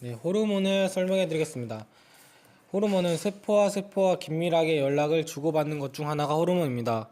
네, 호르몬을 설명해 드리겠습니다. 호르몬은 세포와 세포와 긴밀하게 연락을 주고받는 것 중 하나가 호르몬입니다.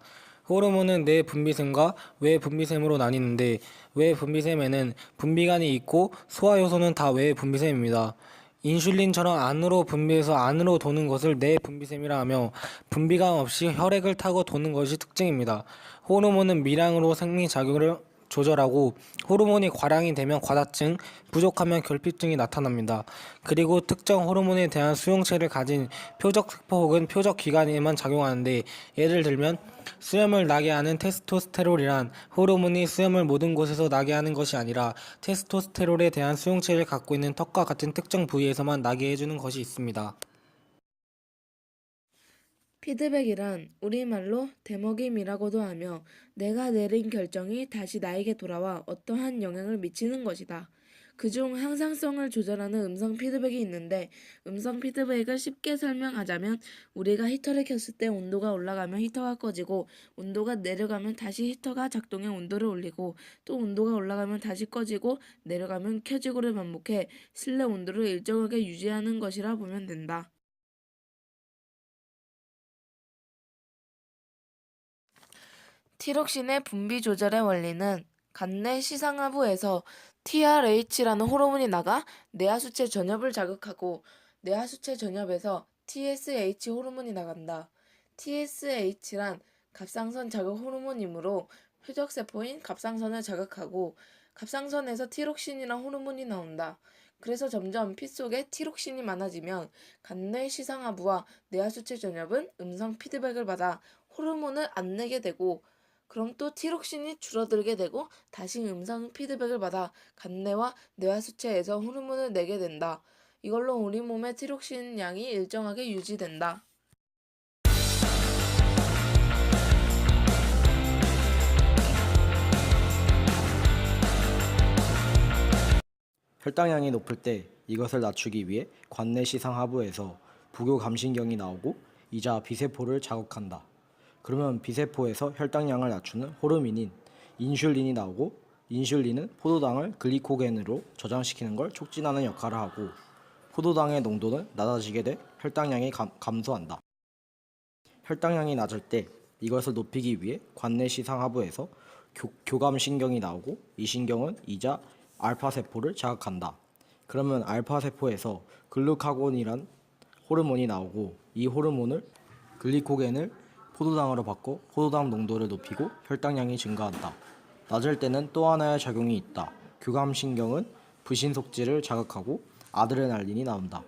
호르몬은 내 분비샘과 외 분비샘으로 나뉘는데 외 분비샘에는 분비관이 있고 소화 요소는 다 외 분비샘입니다. 인슐린처럼 안으로 분비해서 안으로 도는 것을 내 분비샘이라 하며 분비관 없이 혈액을 타고 도는 것이 특징입니다. 호르몬은 미량으로 생리작용을 조절하고 호르몬이 과량이 되면 과다증, 부족하면 결핍증이 나타납니다. 그리고 특정 호르몬에 대한 수용체를 가진 표적 세포 혹은 표적 기관에만 작용하는데 예를 들면 수염을 나게 하는 테스토스테론이란 호르몬이 수염을 모든 곳에서 나게 하는 것이 아니라 테스토스테론에 대한 수용체를 갖고 있는 턱과 같은 특정 부위에서만 나게 해주는 것이 있습니다. 피드백이란 우리말로 대먹임이라고도 하며 내가 내린 결정이 다시 나에게 돌아와 어떠한 영향을 미치는 것이다. 그중 항상성을 조절하는 음성 피드백이 있는데 음성 피드백을 쉽게 설명하자면 우리가 히터를 켰을 때 온도가 올라가면 히터가 꺼지고 온도가 내려가면 다시 히터가 작동해 온도를 올리고 또 온도가 올라가면 다시 꺼지고 내려가면 켜지고를 반복해 실내 온도를 일정하게 유지하는 것이라 보면 된다. 티록신의 분비 조절의 원리는 간내 시상하부에서 TRH라는 호르몬이 나가 뇌하수체 전엽을 자극하고 뇌하수체 전엽에서 TSH 호르몬이 나간다. TSH란 갑상선 자극 호르몬이므로 표적세포인 갑상선을 자극하고 갑상선에서 티록신이란 호르몬이 나온다. 그래서 점점 피 속에 티록신이 많아지면 간내 시상하부와 뇌하수체 전엽은 음성 피드백을 받아 호르몬을 안 내게 되고 그럼 또 티록신이 줄어들게 되고 다시 음성 피드백을 받아 간내와 뇌하수체에서 호르몬을 내게 된다. 이걸로 우리 몸의 티록신 양이 일정하게 유지된다. 혈당량이 높을 때 이것을 낮추기 위해 관내시상 하부에서 부교감신경이 나오고 이자 비세포를 자극한다. 그러면 비세포에서 혈당량을 낮추는 호르몬인 인슐린이 나오고 인슐린은 포도당을 글리코겐으로 저장시키는 걸 촉진하는 역할을 하고 포도당의 농도는 낮아지게 돼 혈당량이 감, 감소한다. 혈당량이 낮을 때 이것을 높이기 위해 관내시상 하부에서 교, 교감신경이 나오고 이 신경은 이자 알파 세포를 자극한다. 그러면 알파 세포에서 글루카곤이란 호르몬이 나오고 이 호르몬을 글리코겐을 포도당으로 바꿔 포도당 농도를 높이고 혈당량이 증가한다. 낮을 때는 또 하나의 작용이 있다. 교감신경은 부신속질을 자극하고 아드레날린이 나온다.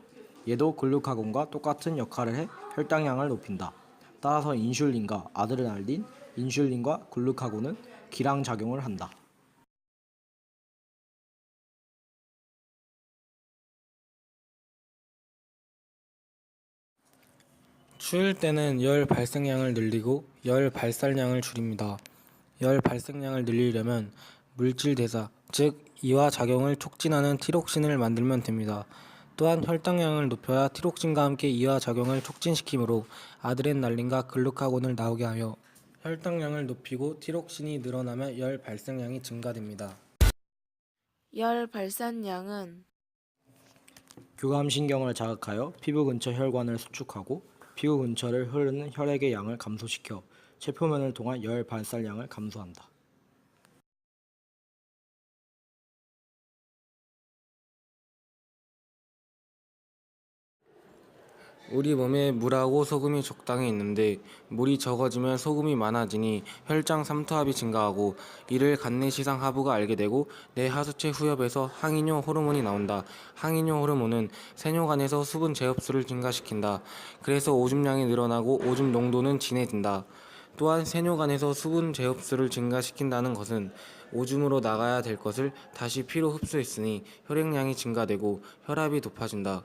얘도 글루카곤과 똑같은 역할을 해 혈당량을 높인다. 따라서 인슐린과 아드레날린, 인슐린과 글루카곤은 기랑 작용을 한다. 추울 때는 열 발생량을 늘리고 열 발산량을 줄입니다. 열 발생량을 늘리려면 물질 대사, 즉 이와 작용을 촉진하는 티록신을 만들면 됩니다. 또한 혈당량을 높여야 티록신과 함께 이와 작용을 촉진시키므로 아드레날린과 글루카곤을 나오게 하여 혈당량을 높이고 티록신이 늘어나면 열 발생량이 증가됩니다. 열 발산량은 교감신경을 자극하여 피부 근처 혈관을 수축하고 피부 근처를 흐르는 혈액의 양을 감소시켜 체표면을 통한 열 발산량을 감소한다. 우리 몸에 물하고 소금이 적당히 있는데 물이 적어지면 소금이 많아지니 혈장 삼투압이 증가하고 이를 간내시상 하부가 알게 되고 내 하수체 후엽에서 항이뇨 호르몬이 나온다. 항이뇨 호르몬은 세뇨간에서 수분 제흡수를 증가시킨다. 그래서 오줌량이 늘어나고 오줌 농도는 진해진다. 또한 세뇨간에서 수분 제흡수를 증가시킨다는 것은 오줌으로 나가야 될 것을 다시 피로 흡수했으니 혈액량이 증가되고 혈압이 높아진다.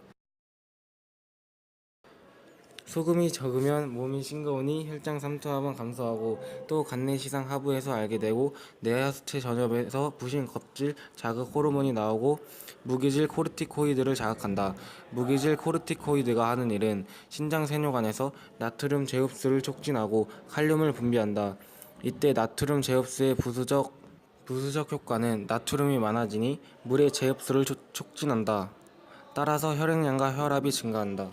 소금이 적으면 몸이 싱거우니 혈장 삼투압은 감소하고 또 간내시상 하부에서 알게 되고 뇌하수체 전엽에서 부신 껍질 자극 호르몬이 나오고 무기질 코르티코이드를 자극한다. 무기질 코르티코이드가 하는 일은 신장 세뇨관에서 나트륨 제흡수를 촉진하고 칼륨을 분비한다. 이때 나트륨 제흡수의 부수적 부수적 효과는 나트륨이 많아지니 물의 제흡수를 촉- 촉진한다. 따라서 혈액량과 혈압이 증가한다.